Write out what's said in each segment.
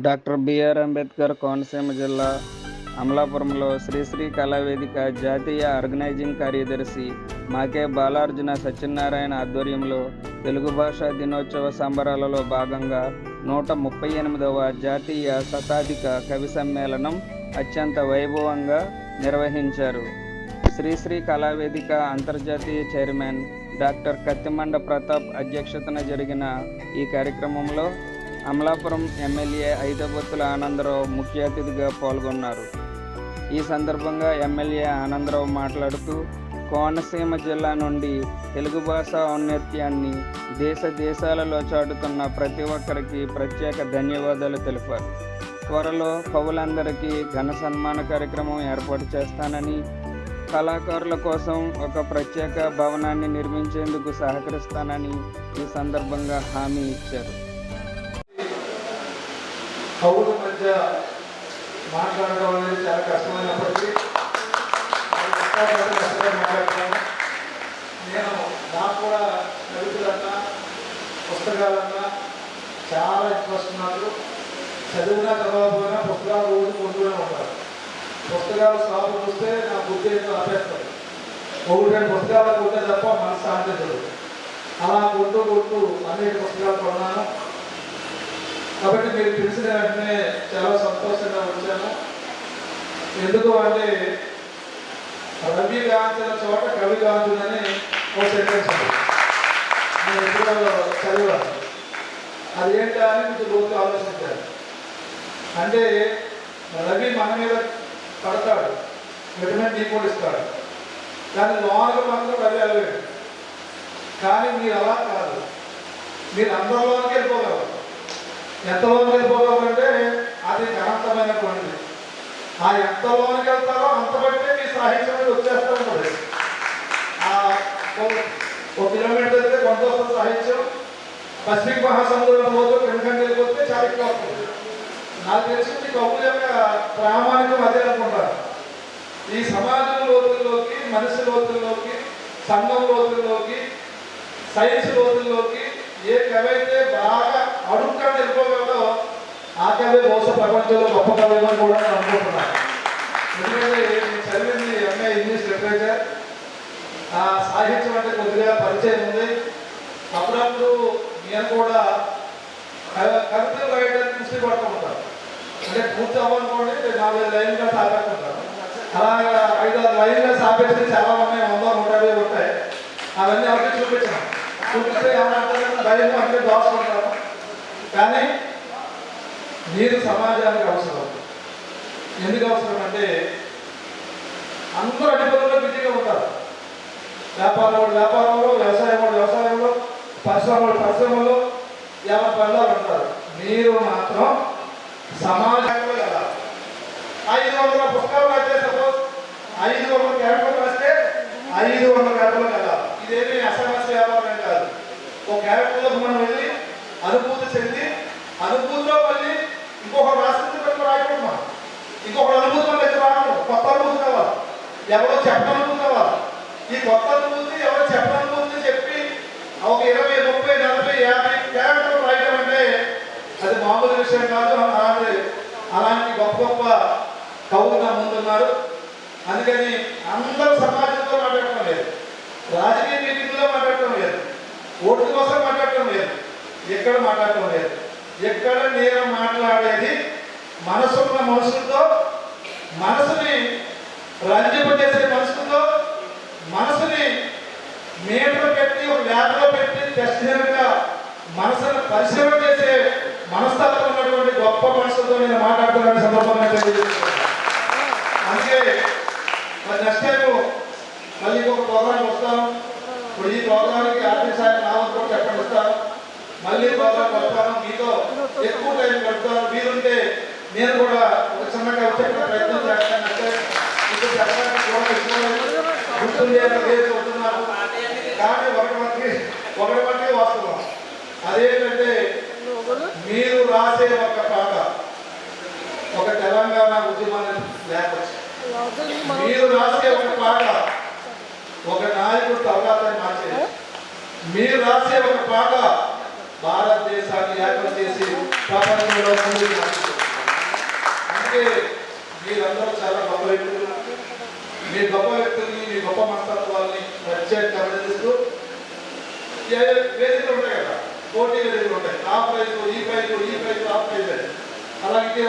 Doctor BR Ambedkar Konaseema జిల్లా అమలాపురంలో శ్రీశ్రీ కళావేదిక జాతీయ ఆర్గనైజింగ్ కార్యదర్శి మాకే బాలార్జున సత్యనారాయణ ఆధ్వర్యంలో తెలుగు భాషా దినోత్సవ సంబరాలలో భాగంగా నూట ముప్పై ఎనిమిదవ జాతీయ శతాధిక కవి సమ్మేళనం అత్యంత వైభవంగా నిర్వహించారు. శ్రీశ్రీ కళావేదిక అంతర్జాతీయ చైర్మన్ డాక్టర్ కత్తిమండ ప్రతాప్ అధ్యక్షతన జరిగిన ఈ కార్యక్రమంలో అమలాపురం ఎమ్మెల్యే ఐదబొత్తుల ఆనందరావు ముఖ్య అతిథిగా పాల్గొన్నారు. ఈ సందర్భంగా ఎమ్మెల్యే ఆనందరావు మాట్లాడుతూ కోనసీమ జిల్లా నుండి తెలుగు భాష ఔన్నత్యాన్ని దేశ దేశాలలో చాటుతున్న ప్రతి ఒక్కరికి ప్రత్యేక ధన్యవాదాలు తెలిపారు. త్వరలో కవులందరికీ ఘన సన్మాన కార్యక్రమం ఏర్పాటు చేస్తానని కళాకారుల కోసం ఒక ప్రత్యేక భవనాన్ని నిర్మించేందుకు సహకరిస్తానని ఈ సందర్భంగా హామీ ఇచ్చారు. కవుల మధ్య మాట్లాడడం అనేది చాలా కష్టమైనప్పటికీ నేను మాట్లాడతాను నేను నాకు కూడా కవితలన్నా పుస్తకాలన్నా చాలా ఇంట్రెస్ట్ ఉన్నారు చదివినా చదవకపోయినా పుస్తకాలు రోజు కొంటూనే ఉంటారు. పుస్తకాలు సాగు చూస్తే నా బుద్ధి ఏదో ఆపేస్తుంది ఒకటి రెండు పుస్తకాలు కొంటే తప్ప మనసు శాంతించదు అలా కొంటూ కొంటూ అనేక పుస్తకాలు కొన్నాను. కాబట్టి మీరు పిలిచిన వెంటనే చాలా సంతోషంగా వచ్చాను. ఎందుకు అంటే రవి కాంచిన చోట కవి గాంచునని ఒక సెంటెన్స్ నేను ఎప్పుడో చదివాను. అది ఏంటి అని కొంచెం లోతు ఆలోచించాను. అంటే రవి మన మీద పడతాడు. విటమిన్ డి కూడా ఇస్తాడు. కానీ లోనకు మాత్రం రవి అలవేడు కానీ మీరు అలా కాదు. మీరు అందరిలోకి వెళ్ళిపోగలరు. ఎంతలోకి వెళ్ళిపోవాలంటే అది అనంతమైనటువంటిది. ఆ ఎంతలోనికి వెళ్తారో అంత బట్టే మీ సాహిత్యం మీద వచ్చేస్తూ ఉంటుంది. ఆ ఒక కిలోమీటర్ అయితే కొంత వస్తుంది సాహిత్యం పసిఫిక్ మహాసముద్రం పోతూ వెనుకండి వెళ్ళిపోతే చాలా ఎక్కువ వస్తుంది. నాకు తెలిసి మీ కవుల యొక్క ప్రామాణికం అదే అనుకుంటారు ఈ సమాజం లోతుల్లోకి మనిషి లోతుల్లోకి సంఘం లోతుల్లోకి సైన్స్ లోతుల్లోకి ఏ కవి అయితే బాగా అడుగుకుండా వెళ్ళిపోగలదో ఆ కవి బహుశా ప్రపంచంలో గొప్ప కవి అని కూడా నేను అనుకుంటున్నాను. ఎందుకంటే నేను చదివింది ఎంఏ ఇంగ్లీష్ లిటరేచర్. ఆ సాహిత్యం అంటే కొద్దిగా పరిచయం ఉంది. అప్పుడప్పుడు నేను కూడా కవి- కవితలు రాయడానికి కృషి పడుతూ ఉంటాను అంటే పూర్తి అవ్వాలనుకోండి నాలుగు లైన్గా సాగేస్తుంటాను అలాగా ఐదు ఆరు లైన్గా సాపేసి చాలా ఉన్నాయి వంద నూట యాభై ఉంటాయి. అవన్నీ ఎవరికి చూపించాను. చూపిస్తే ఏమంటారు భయం అంటే దోసుకుంటాను కానీ మీరు సమాజానికి అవసరం. ఎందుకు అవసరం అంటే అందరూ అధిపతుల్లో బిజీగా ఉంటారు. వ్యాపారం వాళ్ళు వ్యాపారంలో వ్యవసాయం వాళ్ళు వ్యవసాయంలో పరిశ్రమ వాళ్ళు పరిశ్రమల్లో ఎవరి పనులు ఉంటారు? మీరు మాత్రం సమాజంలో వెళ్ళాలి ఐదు వందల పుస్తకాలు రాస్తే సపోజ్. ఐదు వందల క్యారెక్టర్లు రాస్తే ఐదు వందల క్యారెక్టర్లు వెళ్ళాలి ఇదేమి అసమస్య వ్యాపారం కాదు. ఒక క్యారెక్టర్లోకి మనం వెళ్ళి అనుభూతి చెంది అనుభూతిలో మళ్ళీ ఇంకొకటి రాసుకుంటే పెట్టి రాయకూడదు మనం. ఇంకొక అనుభూతి మనం దగ్గర రాకూడదు. కొత్త అనుభూతి కావాలి. ఎవరో చెప్పని కావాలి. ఈ కొత్త అనుభూతి ఎవరో చెప్పని చెప్పి ఒక ఇరవై ముప్పై నలభై యాభై క్యారెక్టర్లు రాయడం అంటే అది మామూలు విషయం కాదు అలాంటి అలాంటి గొప్ప గొప్ప కవులు నా ముందున్నారు అందుకని అందరూ సమాజంతో మాట్లాడటం లేదు. రాజకీయ మీటింగ్లో మాట్లాడటం లేదు. ఓటు కోసం మాట్లాడటం లేదు. ఎక్కడ మాట్లాడటం లేదు. ఎక్కడ నేను మాట్లాడేది మనసున్న మనుషులతో మనసుని రంజింపజేసే మనుషులతో మనసుని మీటర్ పెట్టి ఒక ల్యాబ్లో పెట్టి టెస్ట్ చేయగా మనసును పరిశ్రమ చేసే మనస్తత్వం ఉన్నటువంటి గొప్ప మనసుతో నేను మాట్లాడుతున్న సందర్భంగా అందుకే మరి నెక్స్ట్ టైం మళ్ళీ ఇంకొక ప్రోగ్రాం వస్తాం ఇప్పుడు ఈ ప్రోగ్రాంకి ఆర్థిక సాయం నా వంతు కూడా చెప్పండి ఇస్తాను మళ్ళీ ప్రోగ్రామ్ వస్తాను మీతో ఎక్కువ టైం గడుపుతాను. మీరుంటే నేను కూడా ఒక చిన్న వచ్చే ప్రయత్నం చేస్తానంటే ఇప్పుడు చెప్పడానికి కూడా గుర్తుంది అంటే కానీ ఒకటి ఒకటి మటుకే వాస్తవం. అదేంటంటే మీరు రాసే ఒక పాట ఒక తెలంగాణ ఉద్యమాన్ని లేపచ్చు మీరు రాసే ఒక పాట ఒక నాయకుడు తర్వాత మార్చేది. మీరు రాసే ఒక పాట భారతదేశాన్ని ఏర్పాటు చేసి ప్రపంచంలో ముందుకు అందుకే మీరందరూ చాలా గొప్ప వ్యక్తులు. మీ గొప్ప వ్యక్తుల్ని మీ గొప్ప మనస్తత్వాల్ని ప్రత్యేకంగా అభినందిస్తూ వేదికలు ఉంటాయి కదా? పోటీ వేదికలు ఉంటాయి. ఆ ప్రైజ్ ఈ ప్రైజ్ ఈ ప్రైజ్ ఆ ప్రైజ్. అని అలాగే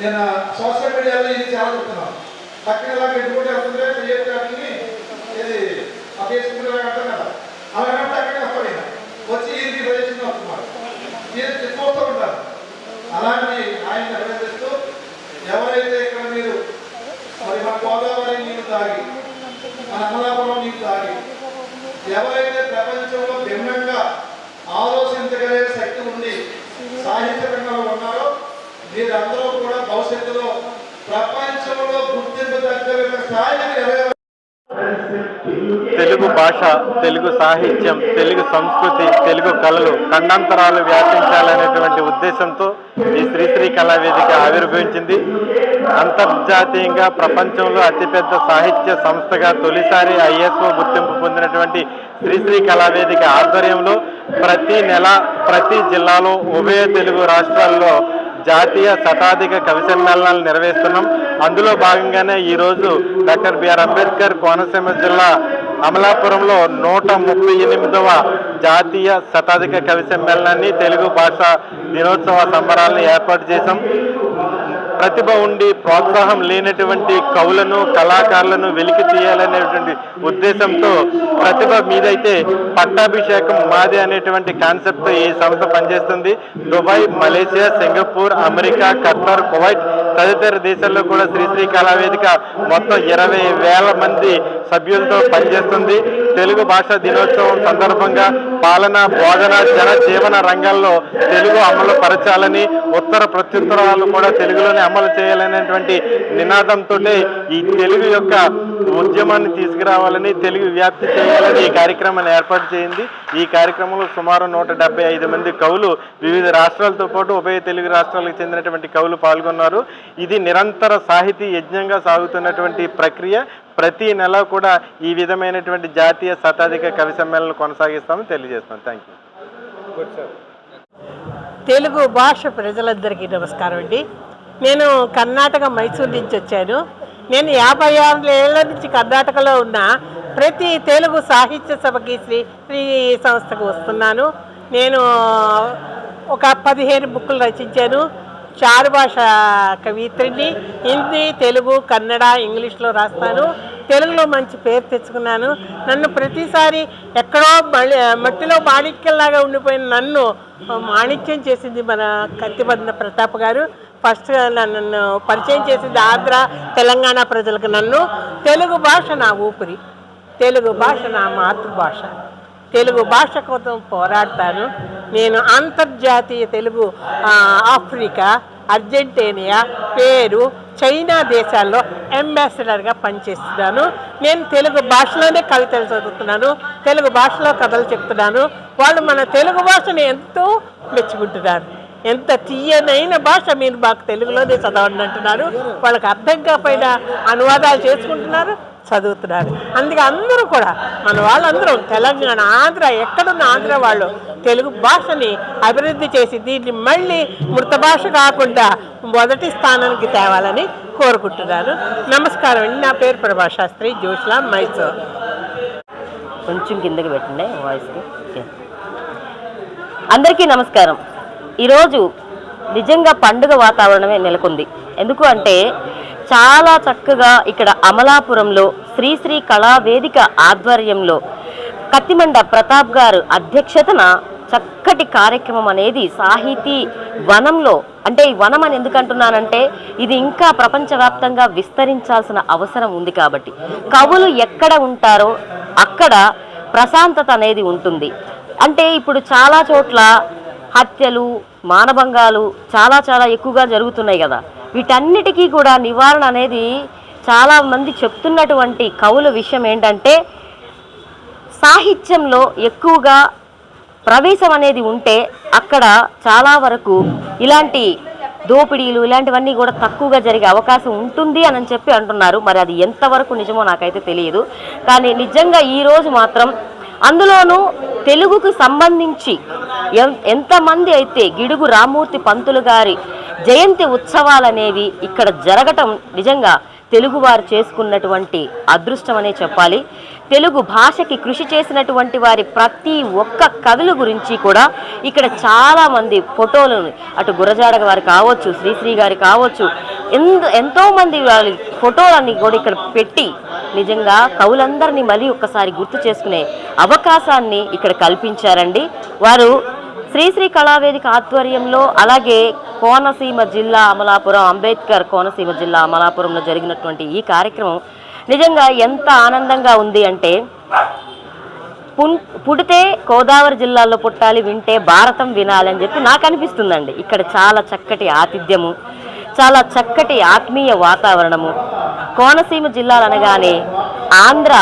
నేను సోషల్ మీడియాలో ఇది చాలా చెప్తున్నాను. పక్కన ఇలా పెట్టుకుంటే వస్తుంటే క్రియేట్ కాదని ఇది ఆ ఫేస్బుక్ అంటాం కదా అలా అన్నప్పుడు అక్కడే వస్తాడు ఈయన. వచ్చి ఇది ప్రదర్శన వస్తున్నారు మీరు చెప్పుకోస్తూ ఉంటారు అలాంటి ఆయన అభినందిస్తూ ఎవరైతే ఇక్కడ మీరు మరి మన గోదావరి నీళ్ళు తాగి మన అమలాపురం నీళ్ళు తాగి ఎవరైతే ప్రపంచంలో భిన్నంగా ఆలోచించగలిగే శక్తి ఉండి సాహిత్య రంగంలో ఉన్నారో మీరందరూ కూడా భవిష్యత్తులో ప్రపంచంలో గుర్తింపు స్థాయికి తెలుగు భాష తెలుగు సాహిత్యం తెలుగు సంస్కృతి తెలుగు కళలు ఖండాంతరాలు వ్యాపించాలనేటువంటి ఉద్దేశంతో ఈ శ్రీశ్రీ కళా వేదిక ఆవిర్భవించింది. అంతర్జాతీయంగా ప్రపంచంలో అతిపెద్ద సాహిత్య సంస్థగా తొలిసారి ఐఎస్ఓ గుర్తింపు పొందినటువంటి శ్రీశ్రీ కళా వేదిక ఆధ్వర్యంలో ప్రతి నెల ప్రతి జిల్లాలో ఉభయ తెలుగు రాష్ట్రాల్లో జాతీయ శతాధిక కవి సమ్మేళనాలు నిర్వహిస్తున్నాం. అందులో భాగంగానే ఈరోజు డాక్టర్ బిఆర్ అంబేద్కర్ కోనసీమ జిల్లా అమలాపురంలో నూట ముప్పై ఎనిమిదవ జాతీయ శతాధిక కవి సమ్మేళనాన్ని తెలుగు భాష దినోత్సవ సంబరాలను ఏర్పాటు చేశాం. ప్రతిభ ఉండి ప్రోత్సాహం లేనటువంటి కవులను కళాకారులను వెలికి తీయాలనేటువంటి ఉద్దేశంతో ప్రతిభ మీదైతే పట్టాభిషేకం మాది అనేటువంటి కాన్సెప్ట్తో ఈ సంస్థ పనిచేస్తుంది. Dubai Malaysia Singapore America Qatar Kuwait తదితర దేశాల్లో కూడా శ్రీశ్రీ కళావేదిక మొత్తం ఇరవై వేల మంది సభ్యులతో పనిచేస్తుంది. తెలుగు భాషా దినోత్సవం సందర్భంగా పాలన బోధన జన జీవన రంగాల్లో తెలుగు అమలు పరచాలని ఉత్తర ప్రత్యుత్తరాలు కూడా తెలుగులోనే అమలు చేయాలనేటువంటి నినాదంతో ఈ తెలుగు యొక్క ఉద్యమాన్ని తీసుకురావాలని తెలుగు వ్యాప్తి చేయాలని ఈ కార్యక్రమాన్ని ఏర్పాటు చేయింది. ఈ కార్యక్రమంలో సుమారు నూట డెబ్బై ఐదు మంది కవులు వివిధ రాష్ట్రాలతో పాటు ఉభయ తెలుగు రాష్ట్రాలకు చెందినటువంటి కవులు పాల్గొన్నారు. ఇది నిరంతర సాహితీ యజ్ఞంగా సాగుతున్నటువంటి ప్రక్రియ. ప్రతి నెల కూడా ఈ విధమైనటువంటి జాతీయ శతాధిక కవి సమ్మేళనం కొనసాగిస్తామని తెలియజేస్తాం థ్యాంక్ యూ తెలుగు భాష ప్రజలందరికీ నమస్కారం అండి. నేను కర్ణాటక మైసూర్ నుంచి వచ్చాను. నేను యాభై ఆరు ఏళ్ళ నుంచి కర్ణాటకలో ఉన్న ప్రతి తెలుగు సాహిత్య సభకి శ్రీ శ్రీ సంస్థకు వస్తున్నాను. నేను ఒక పదిహేను బుక్కులు రచించాను. చారు భాష కవిత్రిని హిందీ తెలుగు కన్నడ ఇంగ్లీష్లో రాస్తాను. తెలుగులో మంచి పేరు తెచ్చుకున్నాను. నన్ను ప్రతిసారి ఎక్కడో మళ్ళీ మట్టిలో మాణిక్యంలాగా ఉండిపోయిన నన్ను మాణిక్యం చేసింది మన కత్తిబంధన ప్రతాప్ గారు. ఫస్ట్ నన్ను పరిచయం చేసింది ఆంధ్ర తెలంగాణ ప్రజలకు నన్ను. తెలుగు భాష నా ఊపిరి. తెలుగు భాష నా మాతృభాష. తెలుగు భాష కోసం పోరాడతాను. నేను అంతర్జాతీయ తెలుగు ఆఫ్రికా అర్జెంటీనియా పేరు చైనా దేశాల్లో అంబాసిడర్గా పనిచేస్తున్నాను. నేను తెలుగు భాషలోనే కవితలు చదువుతున్నాను తెలుగు భాషలో కథలు చెప్తున్నాను. వాళ్ళు మన తెలుగు భాషను ఎంతో మెచ్చుకుంటున్నారు. ఎంత తీయనైన భాష మీరు మాకు తెలుగులోనే చదవండి అంటున్నారు. వాళ్ళకి అర్థం కాకపోయినా అనువాదాలు చేసుకుంటున్నారు. చదువుతున్నారు. అందుకే అందరూ కూడా మన వాళ్ళందరూ తెలంగాణ ఆంధ్ర ఎక్కడున్న ఆంధ్ర వాళ్ళు తెలుగు భాషని అభివృద్ధి చేసి దీన్ని మళ్ళీ మృత భాష కాకుండా మొదటి స్థానానికి తేవాలని కోరుకుంటున్నాను. నమస్కారం అండి. నా పేరు ప్రభా శాస్త్రి జోష్లా మైసూర్. కొంచెం కిందకి పెట్టండి వాయిస్కి అందరికీ నమస్కారం. ఈరోజు నిజంగా పండుగ వాతావరణమే నెలకొంది. ఎందుకు అంటే చాలా చక్కగా ఇక్కడ అమలాపురంలో శ్రీశ్రీ కళా వేదిక ఆధ్వర్యంలో కత్తిమండ ప్రతాప్ గారు అధ్యక్షతన చక్కటి కార్యక్రమం అనేది సాహితీ వనంలో అంటే ఈ వనం అని ఎందుకంటున్నానంటే ఇది ఇంకా ప్రపంచవ్యాప్తంగా విస్తరించాల్సిన అవసరం ఉంది కాబట్టి. కవులు ఎక్కడ ఉంటారో అక్కడ ప్రశాంతత అనేది ఉంటుంది. అంటే ఇప్పుడు చాలా చోట్ల హత్యలు మానభంగాలు చాలా చాలా ఎక్కువగా జరుగుతున్నాయి కదా. వీటన్నిటికీ కూడా నివారణ అనేది చాలామంది చెప్తున్నటువంటి కవుల విషయం ఏంటంటే సాహిత్యంలో ఎక్కువగా ప్రవేశం అనేది ఉంటే అక్కడ చాలా వరకు ఇలాంటి దోపిడీలు ఇలాంటివన్నీ కూడా తక్కువగా జరిగే అవకాశం ఉంటుంది అని చెప్పి అంటున్నారు. మరి అది ఎంతవరకు నిజమో నాకైతే తెలియదు. కానీ నిజంగా ఈరోజు మాత్రం అందులోనూ తెలుగుకు సంబంధించి ఎంతమంది అయితే గిడుగు రామూర్తి పంతులు గారి జయంతి ఉత్సవాలు అనేవి ఇక్కడ జరగటం నిజంగా తెలుగువారు చేసుకున్నటువంటి అదృష్టం అనే చెప్పాలి. తెలుగు భాషకి కృషి చేసినటువంటి వారి ప్రతి ఒక్క కవుల గురించి కూడా ఇక్కడ చాలామంది ఫోటోలను అటు గురజాడ గారు కావచ్చు శ్రీశ్రీ గారు కావచ్చు ఎంతో ఎంతోమంది వారి వాళ్ళ ఫోటోలన్నీ కూడా ఇక్కడ పెట్టి నిజంగా కవులందరినీ మళ్ళీ ఒక్కసారి గుర్తు చేసుకునే అవకాశాన్ని ఇక్కడ కల్పించారండి. వారు శ్రీశ్రీ కళావేదిక ఆధ్వర్యంలో అలాగే కోనసీమ జిల్లా అమలాపురం అంబేద్కర్ కోనసీమ జిల్లా అమలాపురంలో జరిగినటువంటి ఈ కార్యక్రమం నిజంగా ఎంత ఆనందంగా ఉంది అంటే పుడితే గోదావరి జిల్లాలో పుట్టాలి వింటే భారతం వినాలి అని చెప్పి నాకు అనిపిస్తుందండి. ఇక్కడ చాలా చక్కటి ఆతిథ్యము చాలా చక్కటి ఆత్మీయ వాతావరణము. కోనసీమ జిల్లాలు అనగానే ఆంధ్ర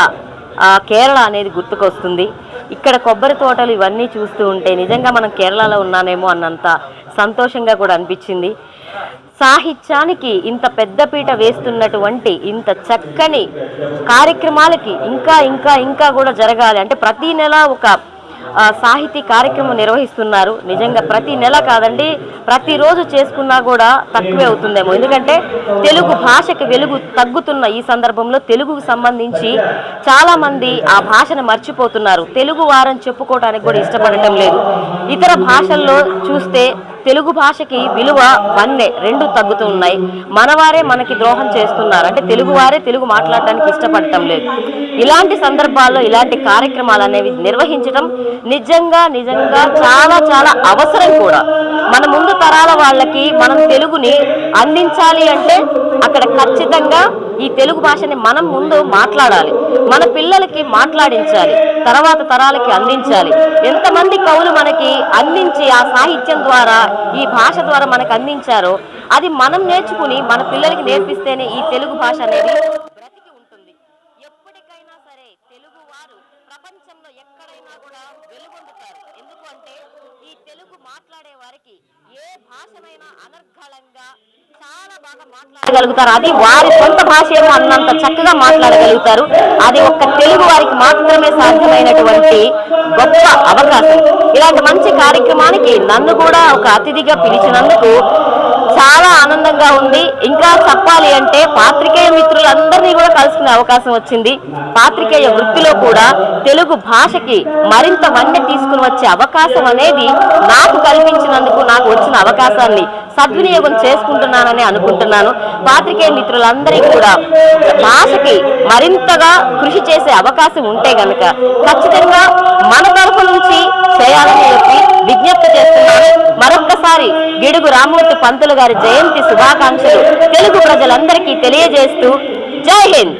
కేరళ అనేది గుర్తుకొస్తుంది. ఇక్కడ కొబ్బరి తోటలు ఇవన్నీ చూస్తూ ఉంటే నిజంగా మనం కేరళలో ఉన్నానేమో అన్నంత సంతోషంగా కూడా అనిపించింది. సాహిత్యానికి ఇంత పెద్దపీట వేస్తున్నటువంటి ఇంత చక్కని కార్యక్రమాలకి ఇంకా ఇంకా ఇంకా కూడా జరగాలి. అంటే ప్రతి నెల ఒక సాహితీ కార్యక్రమం నిర్వహిస్తున్నారు. నిజంగా ప్రతి నెల కాదండి ప్రతిరోజు చేసుకున్నా కూడా తక్కువే అవుతుందేమో. ఎందుకంటే తెలుగు భాషకు వెలుగు తగ్గుతున్న ఈ సందర్భంలో తెలుగుకు సంబంధించి చాలామంది ఆ భాషను మర్చిపోతున్నారు. తెలుగు వారని చెప్పుకోవడానికి కూడా ఇష్టపడటం లేదు. ఇతర భాషల్లో చూస్తే తెలుగు భాషకి విలువ వన్నే రెండు తగ్గుతూ ఉన్నాయి. మనవారే మనకి ద్రోహం చేస్తున్నారు. అంటే తెలుగు వారే తెలుగు మాట్లాడటానికి ఇష్టపడటం లేదు. ఇలాంటి సందర్భాల్లో ఇలాంటి కార్యక్రమాలు అనేవి నిర్వహించడం నిజంగా నిజంగా చాలా చాలా అవసరం కూడా. మన ముందు తరాల వాళ్ళకి మనం తెలుగుని అందించాలి అంటే అక్కడ ఖచ్చితంగా ఈ తెలుగు భాషని మనం ముందు మాట్లాడాలి. మన పిల్లలకి మాట్లాడించాలి. తర్వాత తరాలకి అందించాలి. ఎంతమంది కవులు మనకి అందించి ఆ సాహిత్యం ద్వారా ఈ భాష ద్వారా మనకు అందించారో. అది మనం నేర్చుకుని మన పిల్లలకి నేర్పిస్తేనే ఈ తెలుగు భాష అనేది బ్రతికి ఉంటుంది. ఎప్పటికైనా సరే తెలుగు వారు ప్రపంచంలో ఎక్కడైనా కూడా వెలుగొందుతారు. ఎందుకు అంటే ఈ తెలుగు మాట్లాడే వారికి ఏ భాషనైనా అనర్గళంగా చాలా బాగా మాట్లాడగలుగుతారు. అది వారి సొంత భాష ఏమో అన్నంత చక్కగా మాట్లాడగలుగుతారు. అది ఒక్క తెలుగు వారికి మాత్రమే సాధ్యమైనటువంటి గొప్ప అవకాశం. ఇలాంటి మంచి కార్యక్రమానికి నన్ను కూడా ఒక అతిథిగా పిలిచినందుకు చాలా ఆనందంగా ఉంది. ఇంకా చెప్పాలి అంటే పాత్రికేయ మిత్రులందరినీ కూడా కలుసుకునే అవకాశం వచ్చింది. పాత్రికేయ వృత్తిలో కూడా తెలుగు భాషకి మరింత వన్నె తీసుకుని వచ్చే అవకాశం అనేది నాకు కల్పించినందుకు నాకు వచ్చిన అవకాశాన్ని సద్వినియోగం చేసుకుంటున్నానని అనుకుంటున్నాను. పాత్రికేయ మిత్రులందరికీ కూడా భాషకి మరింతగా కృషి చేసే అవకాశం ఉంటే గనక ఖచ్చితంగా మన తరఫు నుంచి చేయాలని చెప్పి విజ్ఞప్తి చేస్తున్నాను. మరొక్కసారి గిడుగు రామూర్తి పంతులు గారి జయంతి శుభాకాంక్షలు. తెలుగు ప్రజలందరికీ తెలియజేస్తూ జై హింద్.